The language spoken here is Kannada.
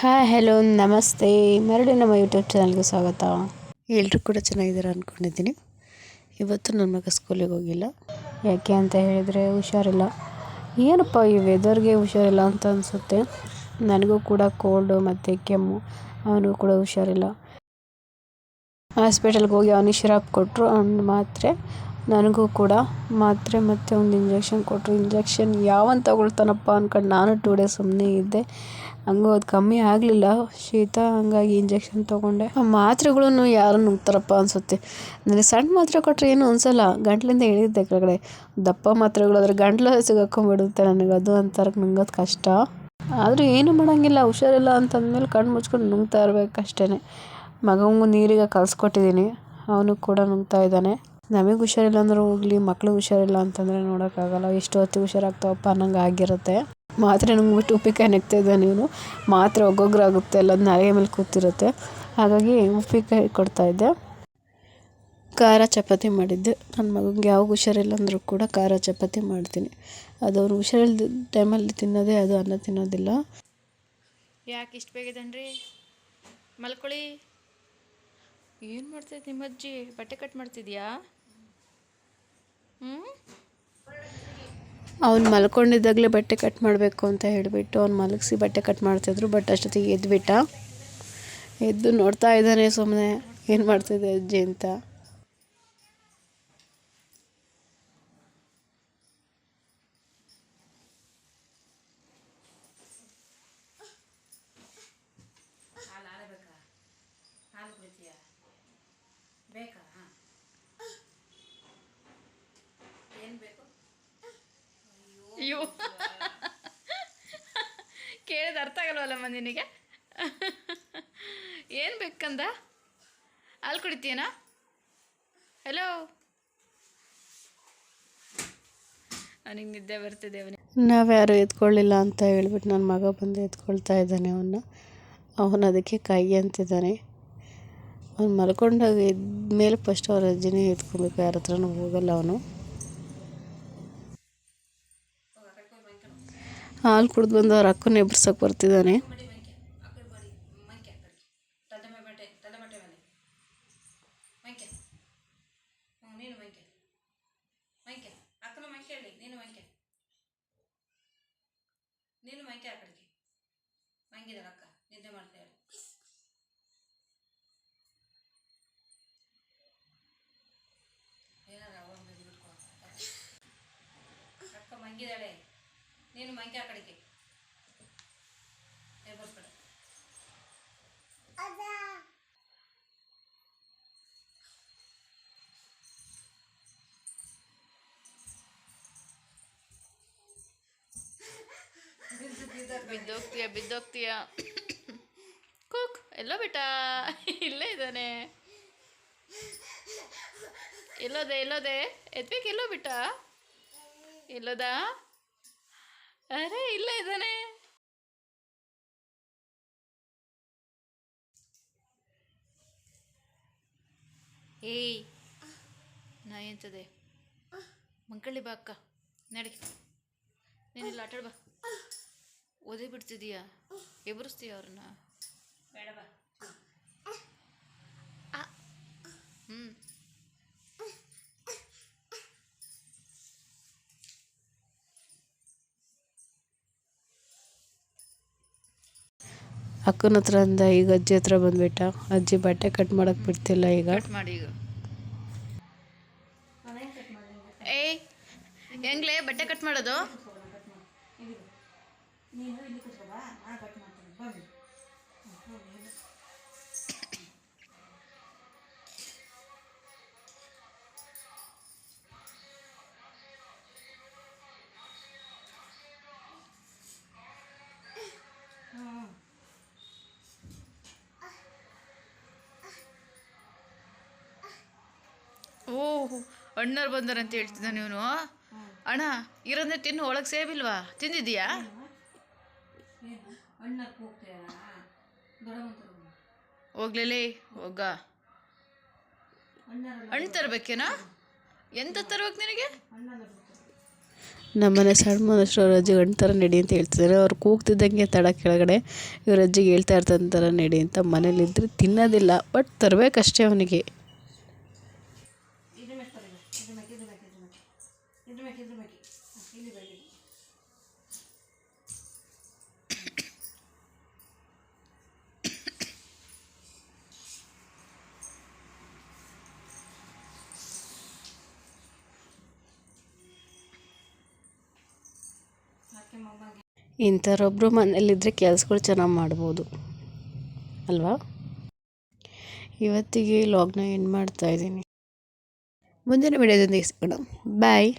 ಹಾಯ್ ಹಲೋ ನಮಸ್ತೆ. ಮರಳಿ ನಮ್ಮ ಯೂಟ್ಯೂಬ್ ಚಾನಲ್ಗೆ ಸ್ವಾಗತ. ಎಲ್ಲರೂ ಕೂಡ ಚೆನ್ನಾಗಿದ್ದಾರೆ ಅಂದ್ಕೊಂಡಿದ್ದೀನಿ ಇವತ್ತು ನನ್ನ ಮಗ ಸ್ಕೂಲಿಗೆ ಹೋಗಿಲ್ಲ. ಯಾಕೆ ಅಂತ ಹೇಳಿದರೆ ಹುಷಾರಿಲ್ಲ. ಏನಪ್ಪ ಈ ವೆದರ್ಗೆ ಹುಷಾರಿಲ್ಲ ಅಂತ ಅನಿಸುತ್ತೆ. ನನಗೂ ಕೂಡ ಕೋಲ್ಡು ಮತ್ತು ಕೆಮ್ಮು. ಅವನಿಗೂ ಕೂಡ ಹುಷಾರಿಲ್ಲ. ಹಾಸ್ಪಿಟಲ್ಗೆ ಹೋಗಿ ಅವನಿಗೆ ಶಿರಾಪ್ ಕೊಟ್ಟರು ಅವ್ನು ಮಾತ್ರೆ ನನಗೂ ಕೂಡ. ಮಾತ್ರೆ ಮತ್ತು ಒಂದು ಇಂಜೆಕ್ಷನ್ ಕೊಟ್ಟರು ಇಂಜೆಕ್ಷನ್ ಯಾವನ್ ತಗೊಳ್ತಾನಪ್ಪ ಅಂದ್ಕೊಂಡು ನಾನು ಟೂ ಡೇಸ್ ಸುಮ್ಮನೆ ಇದ್ದೆ. ಹಂಗೂ ಅದು ಕಮ್ಮಿ ಆಗಲಿಲ್ಲ. ಶೀತ ಹಂಗಾಗಿ ಇಂಜೆಕ್ಷನ್ ತೊಗೊಂಡೆ. ಆ ಮಾತ್ರೆಗಳನ್ನು ಯಾರು ನುಂಗ್ತಾರಪ್ಪ ಅನಿಸುತ್ತೆ. ನನಗೆ ಸಣ್ಣ ಮಾತ್ರೆ ಕೊಟ್ಟರೆ ಏನು ಅನಿಸಲ್ಲ. ಗಂಟ್ಲಿಂದ ಇಳಿಯುತ್ತೆ ಕೆಳಗಡೆ. ದಪ್ಪ ಮಾತ್ರೆಗಳು ಅದ್ರ ಗಂಟ್ಲು ನನಗೆ. ಅದು ಅಂತಾರ ನುಂಗೋದು ಕಷ್ಟ. ಆದರೂ ಏನು ಮಾಡೋಂಗಿಲ್ಲ. ಹುಷಾರಿಲ್ಲ ಅಂತಂದಮೇಲೆ ಕಣ್ಣು ಮುಚ್ಕೊಂಡು ನುಂಗ್ತಾ ಇರಬೇಕಷ್ಟೇ ಮಗನಿಗೂ ನೀರಿಗೆ ಕಲಿಸ್ಕೊಟ್ಟಿದ್ದೀನಿ. ಅವನು ಕೂಡ ನುಂಗ್ತಾ ಇದ್ದಾನೆ. ನಮಗೆ ಹುಷಾರಿಲ್ಲ ಅಂದ್ರೆ ಹೋಗ್ಲಿ ಮಕ್ಳಿಗೆ ಹುಷಾರಿಲ್ಲ ಅಂತಂದರೆ ನೋಡೋಕ್ಕಾಗಲ್ಲ. ಎಷ್ಟು ಹೊತ್ತಿಗೆ ಹುಷಾರಾಗ್ತಾವಪ್ಪ ಅನ್ನಂಗೆ ಆಗಿರುತ್ತೆ. ಮಾತ್ರೆ ನುಂಗ್ಬಿಟ್ಟು ಉಪ್ಪಿನಕಾಯಿ ನೆಕ್ತಾ ಇದ್ದಾನೆ ಇವನು ಮಾತ್ರೆ ಒಗ್ಗೊಗ್ರಾಗುತ್ತೆ ಎಲ್ಲ ನಾಲಿಗೆ ಮೇಲೆ ಕೂತಿರುತ್ತೆ. ಹಾಗಾಗಿ ಉಪ್ಪಿನಕಾಯಿ ಕೊಡ್ತಾಯಿದ್ದೆ ಖಾರ ಚಪಾತಿ ಮಾಡಿದ್ದೆ. ನನ್ನ ಮಗನಿಗೆ ಯಾವಾಗ ಹುಷಾರಿಲ್ಲ ಅಂದರೂ ಕೂಡ ಖಾರ ಚಪಾತಿ ಮಾಡ್ತೀನಿ. ಅದು ಅವ್ರು ಹುಷಾರಿಲ್ಲದ ಟೈಮಲ್ಲಿ ತಿನ್ನೋದೇ ಅದು, ಅನ್ನ ತಿನ್ನೋದಿಲ್ಲ. ಯಾಕೆ ಇಷ್ಟು ಬೇಗಿದನ್ರಿ? ಮಲ್ಕೊಳ್ಳಿ. ಏನು ಮಾಡ್ತೈತೆ ನಿಮ್ಮ ಅಜ್ಜಿ? ಬಟ್ಟೆ ಕಟ್ ಮಾಡ್ತಿದ್ಯಾ? ಅವ್ನು ಮಲ್ಕೊಂಡಿದ್ದಾಗಲೇ ಬಟ್ಟೆ ಕಟ್ ಮಾಡಬೇಕು ಅಂತ ಹೇಳಿಬಿಟ್ಟು ಅವ್ನು ಮಲಗಿಸಿ ಬಟ್ಟೆ ಕಟ್ ಮಾಡ್ತಿದ್ರು ಬಟ್ ಅಷ್ಟೊತ್ತಿಗೆ ಎದ್ದುಬಿಟ್ಟ ಎದ್ದು ನೋಡ್ತಾ ಇದ್ದಾನೆ ಸುಮ್ಮನೆ ಏನು ಮಾಡ್ತಿದ್ದೆ ಅಜ್ಜಿ ಅಂತ. ಕೇಳಿದ ಅರ್ಥ ಆಗಲ್ವಲ್ಲಮ್ಮ ನಿನಗೆ? ಏನು ಬೇಕಂದ? ಹಾಲು ಕುಡಿತೀಯನಾ? ಹಲೋ ಅವನಿಗೆ ನಿದ್ದೆ ಬರ್ತಿದೆ ಅವನಿಗೆ. ನಾವ್ಯಾರು ಎತ್ಕೊಳ್ಳಿಲ್ಲ ಅಂತ ಹೇಳ್ಬಿಟ್ಟು ನನ್ನ ಮಗ ಬಂದು ಎತ್ಕೊಳ್ತಾ ಇದ್ದಾನೆ ಅವನ್ನ ಅವನು ಅದಕ್ಕೆ ಕೈ ಅಂತಿದ್ದಾನೆ. ಅವ್ನು ಮಲ್ಕೊಂಡಾಗ ಮೇಲೆ ಫಸ್ಟ್ ಅವ್ರ ಅಜ್ಜಿನೇ ಎತ್ಕೊಬೇಕು ಯಾರ ಹತ್ರನೂ ಹೋಗಲ್ಲ ಅವನು. ಹಾಲು ಕುಡ್ದು ಬಂದು ಅವ್ರ ಅಕ್ಕನ ಎಬ್ಬಿಸೋಕೆ ಬರ್ತಿದ್ದಾನೆ. ತಲೆ ನೀನು ಮಂಕೆ ಆ ಕಡೆಗೆ. ಎಬ್ಬರ್ಸ್ಬೇಡ ಬಿದ್ದೋಗ್ತೀಯ ಬಿದ್ದೋಗ್ತೀಯ. ಕುಕ್ ಎಲ್ಲೋ ಬಿಟ್ಟ? ಇಲ್ಲೇ ಇದ್ದಾನೆ. ಎಲ್ಲೋದೆ ಎಲ್ಲೋದೆ? ಎತ್ಬೇಕು ಎಲ್ಲೋ ಬಿಟ್ಟ? ಎಲ್ಲೋದ? ಅರೆ, ಇಲ್ಲೇ ಇದ್ದಾನೆ. ಏಯ್, ನಾ ಎಂತದೆ ಮಂಕಳ್ಳಿ ಬಾ ಅಕ್ಕ, ನಡಿ. ನೀನಿಲ್ಲ ಆಟಾಡ್ಬಾ. ಓದೇ ಬಿಡ್ತಿದೀಯಾ? ಎಬ್ಬರಿಸ್ತೀಯ ಅವ್ರನ್ನ? ಬೇಡ ಬಾ. ಅಕ್ಕನ ಹತ್ರ ಅಂದ ಈಗ ಅಜ್ಜಿ ಹತ್ರ ಬಂದ್ಬಿಟ್ಟ. ಅಜ್ಜಿ ಬಟ್ಟೆ ಕಟ್ ಮಾಡಕ್ ಬಿಡ್ತಿಲ್ಲ ಈಗ. ಕಟ್ ಮಾಡಿ ಈಗ. ಏಯ್ ಹೆಂಗ್ಲೇ ಬಟ್ಟೆ ಕಟ್ ಮಾಡೋದು? ಅಣ್ಣರು ಬಂದಾರೆ ಅಂತ ಹೇಳ್ತಿದ್ದ ಇವನು. ಅಣ್ಣ ಇರೋದ್ರೆ ತಿನ್ನು, ಒಳಗೆ ಸೇವಿಲ್ವಾ? ತಿಂದಿದ್ಯಾ ಹೋಗ್ಲೇ ಹೋಗ. ಹಣ್ಣು ತರ್ಬೇಕೇನ? ಎಂತ ತರ್ಬೇಕು ನಿನಗೆ? ನಮ್ಮನೆ ಸಣ್ಣ ಮನುಷ್ಯರು ಅಜ್ಜಿಗೆ ಹಣ್ಣು ಥರ ನಡಿ ಅಂತ ಹೇಳ್ತಿದ್ದಾರೆ. ಅವ್ರು ಕೂಗ್ತಿದ್ದಂಗೆ ತಡ ಕೆಳಗಡೆ ಇವ್ರ ಅಜ್ಜಿಗೆ ಹೇಳ್ತಾ ಇರ್ತಾನೆ ಥರ ನಡಿ ಅಂತ ಮನೇಲಿದ್ದರೆ ತಿನ್ನೋದಿಲ್ಲ ಬಟ್ ತರಬೇಕಷ್ಟೇ ಅವನಿಗೆ. ಇಂಥವ್ರೊಬ್ಬರು ಮನೇಲಿದ್ದರೆ ಕೆಲಸಗಳು ಚೆನ್ನಾಗಿ ಮಾಡ್ಬೋದು. ಅಲ್ವಾ? ಇವತ್ತಿಗೆ ಲಾಗ್ನ ಎಂಡ್ ಮಾಡ್ತಾಯಿದ್ದೀನಿ ಮುಂದಿನ ವಿಡಿಯೋದೊಂದಿಗೆ ಸಿಗೋಣ. ಬಾಯ್